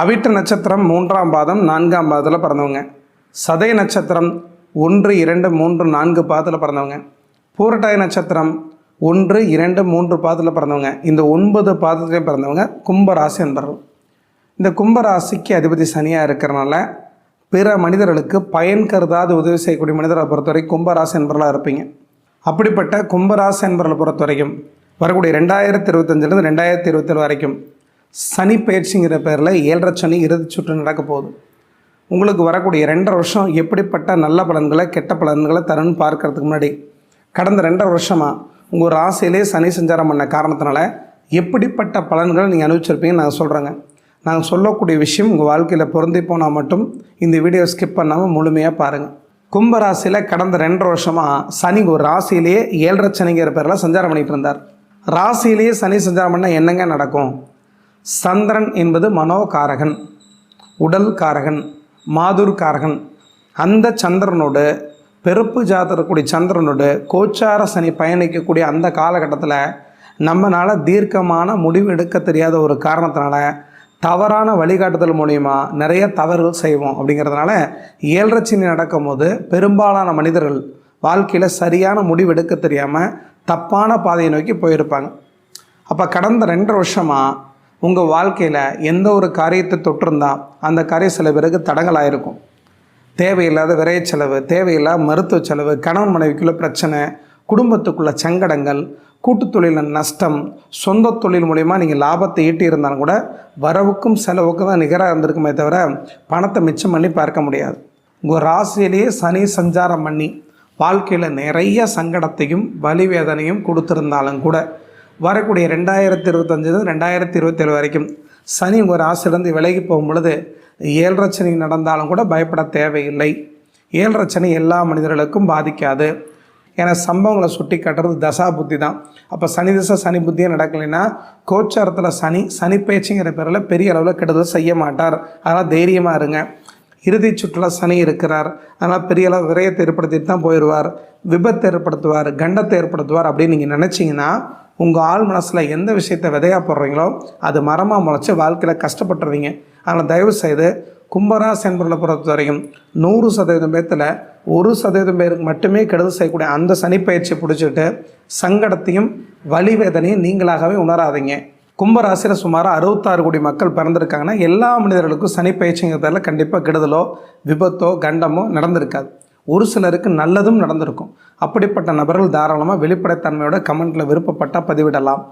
அவிட்ட நட்சத்திரம் மூன்றாம் பாதம் நான்காம் பாதத்தில் பிறந்தவங்க. சதய நட்சத்திரம் ஒன்று இரண்டு மூன்று நான்கு பாதத்தில் பிறந்தவங்க. பூரட்டாய நட்சத்திரம் ஒன்று இரண்டு மூன்று பாதத்தில் பிறந்தவங்க. இந்த ஒன்பது பாதத்திலையும் பிறந்தவங்க கும்பராசி என்பவர்கள் இந்த கும்பராசிக்கு அதிபதி சனியாக இருக்கிறனால பிற மனிதர்களுக்கு பயன் கருதாது உதவி செய்யக்கூடிய மனிதரை பொறுத்தவரைக்கும் கும்பராசி என்பவர்களாக இருப்பீங்க. அப்படிப்பட்ட கும்பராசி என்பவர்களை பொறுத்த வரைக்கும் வரக்கூடிய ரெண்டாயிரத்தி இருபத்தஞ்சிலிருந்து ரெண்டாயிரத்தி இருபத்தேழு வரைக்கும் சனி பயிற்சிங்கிற பேரில் ஏழரை சனி இறுதி சுற்று நடக்க போகுது. உங்களுக்கு வரக்கூடிய ரெண்டரை வருஷம் எப்படிப்பட்ட நல்ல பலன்களை கெட்ட பலன்களை தரும்னு பார்க்கறதுக்கு முன்னாடி கடந்த ரெண்டரை வருஷமாக உங்கள் ராசியிலே சனி சஞ்சாரம் பண்ண காரணத்தினால எப்படிப்பட்ட பலன்களை நீங்கள் அனுபவிச்சிருப்பீங்கன்னு நான் சொல்கிறேங்க நாங்கள் சொல்லக்கூடிய விஷயம் உங்கள் வாழ்க்கையில் பொருந்தி போனால் மட்டும் இந்த வீடியோ ஸ்கிப் பண்ணாமல் முழுமையாக பாருங்கள் கும்ப ராசியில் கடந்த ரெண்டரை வருஷமாக சனி ஒரு ராசியிலேயே ஏழரை சனிங்கிற பேரில் சஞ்சாரம் பண்ணிகிட்டு இருந்தார். ராசியிலேயே சனி சஞ்சாரம் பண்ணால் என்னங்க நடக்கும்? சந்திரன் என்பது மனோகாரகன் உடல் காரகன் மாதுர் காரகன் அந்த சந்திரனோடு பெருப்பு ஜாத்திரக்கூடிய சந்திரனோடு கோச்சார சனி பயணிக்கக்கூடிய அந்த காலகட்டத்தில் நம்மளால் தீர்க்கமான முடிவு எடுக்க தெரியாத ஒரு காரணத்தினால தவறான வழிகாட்டுதல் மூலிமா நிறைய தவறுகள் செய்வோம். அப்படிங்கிறதுனால ஏழரச்சினி நடக்கும்போது பெரும்பாலான மனிதர்கள் வாழ்க்கையில் சரியான முடிவு எடுக்க தெரியாமல் தப்பான பாதையை நோக்கி போயிருப்பாங்க. அப்போ கடந்த ரெண்டு வருஷமாக உங்கள் வாழ்க்கையில் எந்த ஒரு காரியத்தை தொட்டிருந்தா அந்த காரியம் சில பிறகு தடங்களாக இருக்கும் தேவையில்லாத விரைய செலவு தேவையில்லாத மருத்துவ செலவு கணவன் மனைவிக்குள்ள பிரச்சனை குடும்பத்துக்குள்ள சங்கடங்கள் கூட்டுத் தொழிலில் நஷ்டம் சொந்த தொழில் மூலிமா நீங்கள் லாபத்தை ஈட்டியிருந்தாலும் கூட வரவுக்கும் செலவுக்கும் தான் நிகராக இருந்திருக்குமே தவிர பணத்தை மிச்சம் பண்ணி பார்க்க முடியாது. உங்கள் ராசியிலேயே சனி சஞ்சாரம் பண்ணி வாழ்க்கையில் நிறைய சங்கடத்தையும் வலிவேதனையும் கொடுத்துருந்தாலும் கூட வரக்கூடிய ரெண்டாயிரத்தி இருபத்தஞ்சு ரெண்டாயிரத்தி இருபத்தேழு வரைக்கும் சனி உங்கள் ராசியிலேருந்து விலகி போகும் பொழுது ஏழரை சனி நடந்தாலும் கூட பயப்பட தேவையில்லை. ஏழரை சனி எல்லா மனிதர்களுக்கும் பாதிக்காது. ஏன்னா சம்பவங்களை சுட்டி காட்டுறது தசா புத்தி தான். அப்போ சனி திசை சனி புத்தியே நடக்கலைன்னா கோச்சாரத்தில் சனி சனி பேச்சுங்கிற பேரில் பெரிய அளவில் கெடுதல் செய்ய மாட்டார். அதனால் தைரியமாக இருங்க. இறுதி சுற்றுலா சனி இருக்கிறார். அதனால் பெரிய அளவு விரயத்தை ஏற்படுத்திட்டு தான் போயிடுவார். விபத்து ஏற்படுத்துவார் கண்டத்தை ஏற்படுத்துவார் அப்படின்னு நீங்கள் நினச்சிங்கன்னா உங்கள் ஆள் மனசில் எந்த விஷயத்தை விதையா போடுறீங்களோ அது மரமாக முளைச்சி வாழ்க்கையில் கஷ்டப்பட்டுருவீங்க அதனால் தயவு செய்து கும்பராசி என்பவர்களை பொறுத்த வரைக்கும் நூறு சதவீதம் பேர்த்தில் ஒரு சதவீதம் பேருக்கு மட்டுமே கெடுதல் செய்யக்கூடிய அந்த சனிப்பயிற்சியை பிடிச்சிட்டு சங்கடத்தையும் வலிவேதனையும் நீங்களாகவே உணராதீங்க. கும்பராசியில் சுமார் அறுபத்தாறு கோடி மக்கள் பிறந்திருக்காங்கன்னா எல்லா மனிதர்களுக்கும் சனிப்பயிற்சிங்கிறதால கண்டிப்பாக கெடுதலோ விபத்தோ கண்டமோ நடந்திருக்காது. ஒரு சிலருக்கு நல்லதும் நடந்திருக்கும். அப்படிப்பட்ட நபர்கள் தாராளமாக வெளிப்படைத்தன்மையோட கமெண்ட்டில் விருப்பப்பட்டால் பதிவிடலாம்.